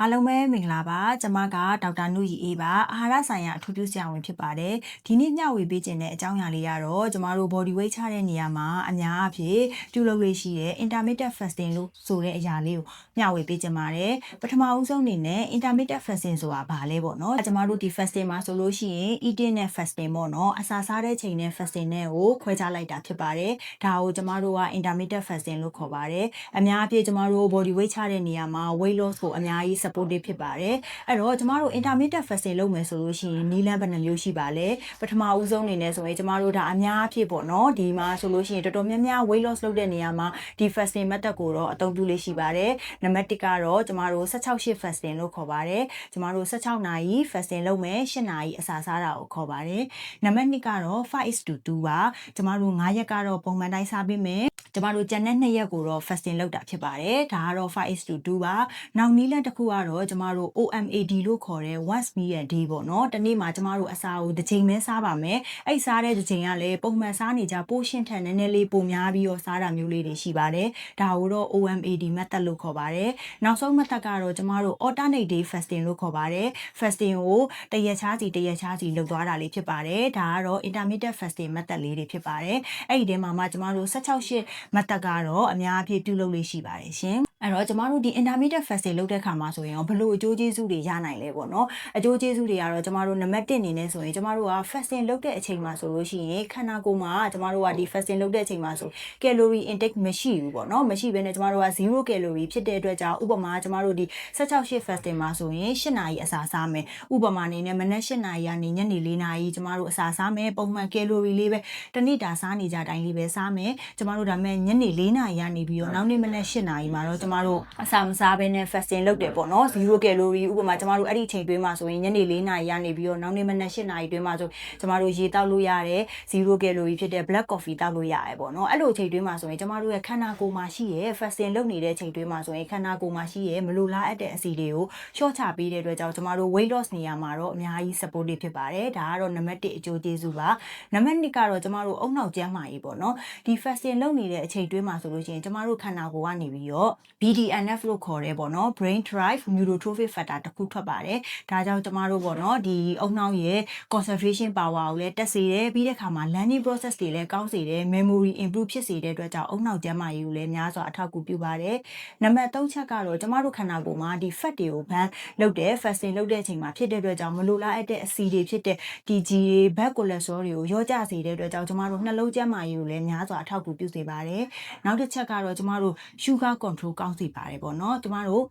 အားလုံးပဲမင်္ဂလာပါကျွန်မကဒေါက်တာနုရီအေးပါအာဟာရဆိုင်ရာအထူးပြုဆရာဝန်ဖြစ်ပါတယ်ဒီနေ့မျှဝေပေးခြင်းတဲ့အကြောင်းအရာလေးကတော့ကျမတို့ body weight ချတဲ့နေရာမှာအများအဖြစ်ပြုလုပ်လို့ရှိတဲ့ intermittent fasting လို့ဆိုတဲ့အရာလေးကိုမျှဝေပေးခြင်းပါတယ်ပထမဦးဆုံးအနေနဲ့ intermittent fasting ဆိုတာဘာလဲပေါ့နော်ကျမတို့ဒီ fasting မှာဆိုလို့ရှိရင် eating နဲ့ fasting ပေါ့နော်အစာစားတဲ့ချိန်နဲ့ fasting နဲ့ကိုခွဲခြားလိုက်တာဖြစ်ပါတယ်ဒါကိုကျမတို့က intermittent fasting လို့ခေါ်ပါတယ်အများအဖြစ်ကျမတို့ body weight ချတဲ့နေရာမှာ weight loss ကိုအများကြီး supportive ဖြစ်ပါတယ်အဲ့တော့ကျမတို့ intermittent fasting လုပ်မယ်ဆိုလို့ရှိရင်နီလန်းဘယ်နှမျိုးရှိပါလဲပထမဦးဆုံးအနေနဲ့ဆိုရင်ကျမတို့ဒါအများအဖြစ်ပေါ့နော်ဒီမှာဆိုလို့ရှိရင်တော်တော်များများ weight loss လုပ်တဲ့နေရာမှာဒီ fasting method ကိုတော့အသုံးပြုလေးရှိပါတယ်နံပါတ်1ကတော့ကျမတို့16ရှစ် fasting လို့ခေါ်ပါတယ်ကျမတို့16နာရီ fasting လုပ်မယ်8နာရီအစာစားတာကိုခေါ်ပါတယ်နံပါတ်2ကတော့5 to 2ပါကျမတို့9ရက်ကတော့ပုံမှန်တိုင်းစားပေးမယ် ကျမတို့ကျန်တဲ့2ရက်ကိုတော့ fasting လုပ်တာဖြစ်ပါတယ်ဒါကတော့5 is to 2ပါနောက်နီးလန့်တစ်ခုကတော့ကျမတို့ OMAD လို့ခေါ်တဲ့ once meal a day ပေါ့နော်တနေ့မှာကျမတို့အစာကိုတစ်ချိန်ပဲစားပါမယ်အဲ့စားတဲ့တစ်ချိန်ကလည်းပုံမှန်စားနေကြပိုးရှင်းထန်နည်းနည်းလေးပိုများပြီးတော့စားတာမျိုးလေးတွေရှိပါတယ်ဒါကိုတော့ OMAD method လို့ခေါ်ပါတယ်နောက်ဆုံး method ကတော့ကျမတို့ alternate day fasting လို့ခေါ်ပါတယ် fasting ကိုတရက်ချားစီတရက်ချားစီလုပ်သွားတာလေးဖြစ်ပါတယ်ဒါကတော့ intermittent fasting method လေးတွေဖြစ်ပါတယ်အဲ့ဒီထဲမှာမှကျမတို့16ရှစ် method ကတော့အများအပြည့်ပြုလုပ်လို့ရှိပါတယ်ရှင် အဲ့တော့ကျမတို့ဒီ intermittent fasting လုပ်တဲ့ခါမှာဆိုရင်ဘလို့အကျိုးကျေးဇူးတွေရနိုင်လဲပေါ့နော်အကျိုးကျေးဇူးတွေကတော့ကျမတို့နံပါတ်1အနေနဲ့ဆိုရင်ကျမတို့က fasting လုပ်တဲ့အချိန်မှာဆိုလို့ရှိရင်ခန္ဓာကိုယ်မှာကျမတို့ကဒီ fasting လုပ်တဲ့အချိန်မှာဆို calorie intake မရှိဘူးပေါ့နော်မရှိဘဲနဲ့ကျမတို့က0 calorie ဖြစ်တဲ့အတွက်ကြောင့်ဥပမာကျမတို့ဒီ16 shift fasting မှာဆိုရင်8နာရီအစာစားမယ်ဥပမာအနေနဲ့မနက်8နာရီကနေညနေ4နာရီကျမတို့အစာစားမယ်ပုံမှန် calorie လေးပဲတစ်နေ့တာစားနေကြတိုင်းလေးပဲစားမယ်ကျမတို့ဒါမဲ့ညနေ4နာရီကနေပြီးတော့နောက်နေ့မနက်8နာရီမှာတော့ကျမတို့အစာမစားဘဲနဲ့ fasting လုပ်တယ်ပေါ့နော်0 calorie ဥပမာကျမတို့အဲ့ဒီချိန်တွင်းမှာဆိုရင်ညနေ4နာရီကနေပြီးတော့နောက်နေ့မနက်8နာရီတွင်းမှာဆိုကျမတို့ရေတောက်လို့ရတယ်0 calorie ဖြစ်တဲ့ black coffee တောက်လို့ရတယ်ပေါ့နော်အဲ့လိုချိန်တွင်းမှာဆိုရင်ကျမတို့ရဲ့ခန္ဓာကိုယ်မှာရှိရဲ့ fasting လုပ်နေတဲ့ချိန်တွင်းမှာဆိုရင်ခန္ဓာကိုယ်မှာရှိရဲ့မလိုလားအပ်တဲ့အစီတွေကိုလျှော့ချပေးတဲ့အတွက်ကြောင့်ကျမတို့ weight loss နေရာမှာတော့အများကြီး supportive ဖြစ်ပါတယ်ဒါကတော့နံပါတ်1အကျိုးကျေးဇူးပါနံပါတ်2ကတော့ကျမတို့အုံနောက်ကျန်းမာရေးပေါ့နော်ဒီ fasting လုပ်နေတဲ့အချိန်တွင်းမှာဆိုလို့ရှိရင်ကျမတို့ခန္ဓာကိုယ်ကနေပြီးတော့ BDNF လို့ခေါ်ရဲပေါ့နော် brain drive neurotrophic factor တစ်ခုထွက်ပါတယ်ဒါကြောင့်ကျမတို့ပေါ့နော်ဒီအုံနောက်ရဲ့ concentration power ကိုလည်းတက်စေတယ်ပြီးတဲ့အခါမှာ learning process တွေလည်းကောင်းစေတယ် memory improve ဖြစ်စေတဲ့အတွက်ကြောင့်အုံနောက်ကျန်းမာရေးကိုလည်းများစွာအထောက်အကူပြုပါတယ်နံပါတ်3ချက်ကတော့ကျမတို့ခန္ဓာကိုယ်မှာဒီ fat တွေကို ban လုပ်တယ် fasting လုပ်တဲ့အချိန်မှာဖြစ်တဲ့အတွက်ကြောင့်မလိုလားအပ်တဲ့အဆီတွေဖြစ်တဲ့ TG တွေ bad cholesterol တွေကိုရောကျစေတဲ့အတွက်ကြောင့်ကျမတို့နှလုံးကျန်းမာရေးကိုလည်းများစွာအထောက်အကူပြုစေပါတယ်နောက်တစ်ချက်ကတော့ကျမတို့ sugar control ကောင်းစေပါတယ်ပေါ့နော်ကျမတို့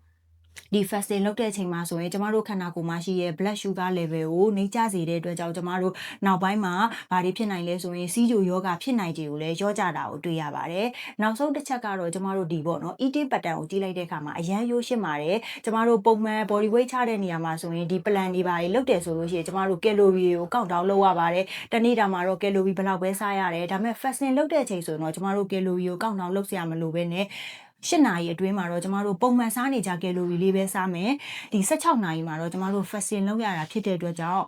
ဒီ fasting လုပ်တဲ့အချိန်မှာဆိုရင်ကျမတို့ခန္ဓာကိုယ်မှာရှိရဲ့ blood sugar level ကိုနှိမ့်ကျစေတဲ့အတွက်ကြောင့်ကျမတို့နောက်ပိုင်းမှာဘာတွေဖြစ်နိုင်လဲဆိုရင်စီးကြိုယောဂဖြစ်နိုင်ခြင်းကိုလည်းရောကြတာကိုတွေ့ရပါတယ်။နောက်ဆုံးတစ်ချက်ကတော့ကျမတို့ဒီပေါ့နော် eating pattern ကိုကြည့်လိုက်တဲ့အခါမှာအရန်ရိုးရှင်းပါတယ်။ကျမတို့ပုံမှန် body weight ချတဲ့နေရာမှာဆိုရင်ဒီ plan တွေပါလုပ်တယ်ဆိုလို့ရှိရင်ကျမတို့ calorie ကို count down လုပ်ရပါတယ်။တနေ့တာမှာတော့ calorie ဘယ်လောက်ပဲစားရတယ်။ဒါပေမဲ့ fasting လုပ်တဲ့အချိန်ဆိုရင်တော့ကျမတို့ calorie ကို count down လုပ်စရာမလိုဘဲနဲ့ ၈နာရီအတွင်းမှာတော့ကျမတို့ပုံမှန်စားနေကြကယ်လိုရီလေးပဲစားမယ်ဒီ16နာရီမှာတော့ကျမတို့ fasting လုပ်ရတာဖြစ်တဲ့အတွက်ကြောင့်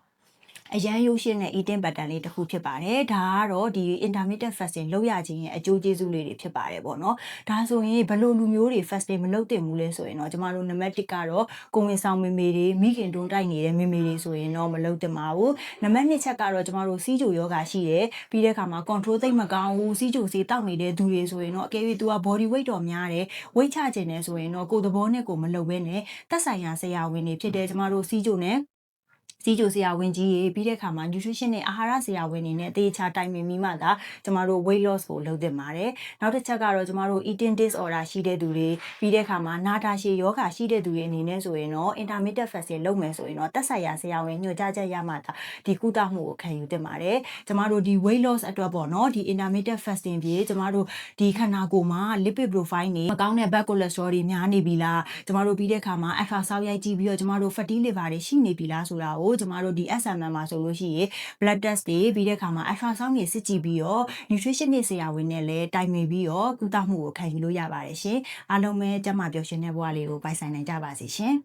အရန်ရိုးရှင်းတဲ့ eating pattern လေးတစ်ခုဖြစ်ပါတယ်ဒါကတော့ဒီ intermittent fasting လုပ်ရခြင်းရဲ့အကျိုးကျေးဇူးလေးတွေဖြစ်ပါတယ်ပေါ့နော်ဒါဆိုရင်ဘယ်လိုလူမျိုးတွေ fasting မလုပ်သင့်ဘူးလဲဆိုရင်တော့ကျမတို့ name 1ကတော့ကိုဝင်ဆောင်မေမေတွေမိခင်တွန်းတိုက်နေတဲ့မေမေတွေဆိုရင်တော့မလုပ်သင့်ပါဘူး name 2ချက်ကတော့ကျမတို့စီးကြိုယောဂရှိတယ်ပြီးတဲ့အခါမှာ control သိမ့်မကောင်းဘူးစီးကြိုစေးတောက်နေတဲ့သူတွေဆိုရင်တော့အကယ်၍သူက body weight တော့များတယ် weight ချခြင်းနဲ့ဆိုရင်တော့ကိုယ်သဘောနဲ့ကိုယ်မလုပ်ဘဲနဲ့သက်ဆိုင်ရာဆရာဝန်တွေဖြစ်တဲ့ကျမတို့စီးကြိုနဲ့ စီဂျိုဆရာဝန်ကြီးရေပြီးတဲ့အခါမှာ nutrition နဲ့အာဟာရဆရာဝန်တွေနဲ့တေချာတိုင်ပင်ပြီးမှသာကျမတို့ weight loss ကိုလုပ်သင့်ပါတယ်။နောက်တစ်ချက်ကတော့ကျမတို့ eating disorder ရှိတဲ့သူတွေပြီးတဲ့အခါမှာနာတာရှည်ယောဂရှိတဲ့သူတွေအနေနဲ့ဆိုရင်တော့ intermittent fasting လုပ်မယ်ဆိုရင်တော့တက်ဆိုင်ရာဆရာဝန်ညွှန်ကြားချက်ရမှသာဒီကုသမှုကိုခံယူသင့်ပါတယ်။ကျမတို့ဒီ weight loss အတွက်ပေါ့နော်ဒီ intermittent fasting ပြေကျမတို့ဒီခန္ဓာကိုယ်မှာ lipid profile တွေမကောင်းတဲ့ bad cholesterol တွေများနေပြီလားကျမတို့ပြီးတဲ့အခါမှာ alpha ဆောက်ရိုက်ကြည့်ပြီးတော့ကျမတို့ fatty liver တွေရှိနေပြီလားဆိုတာကိုကျမတို့ဒီ SMM မှာဆိုလို့ရှိရင် blood test တွေပြီးတဲ့အခါမှာ ultrasound တွေစစ်ကြည့်ပြီးတော့ nutrition နဲ့ဆရာဝန်နဲ့လည်းတိုင်ပင်ပြီးတော့ကုသမှုကိုခံယူလို့ရပါတယ်ရှင်အားလုံးပဲကျန်းမာပျော်ရွှင်တဲ့ဘဝလေးကိုပိုင်ဆိုင်နိုင်ကြပါစေရှင်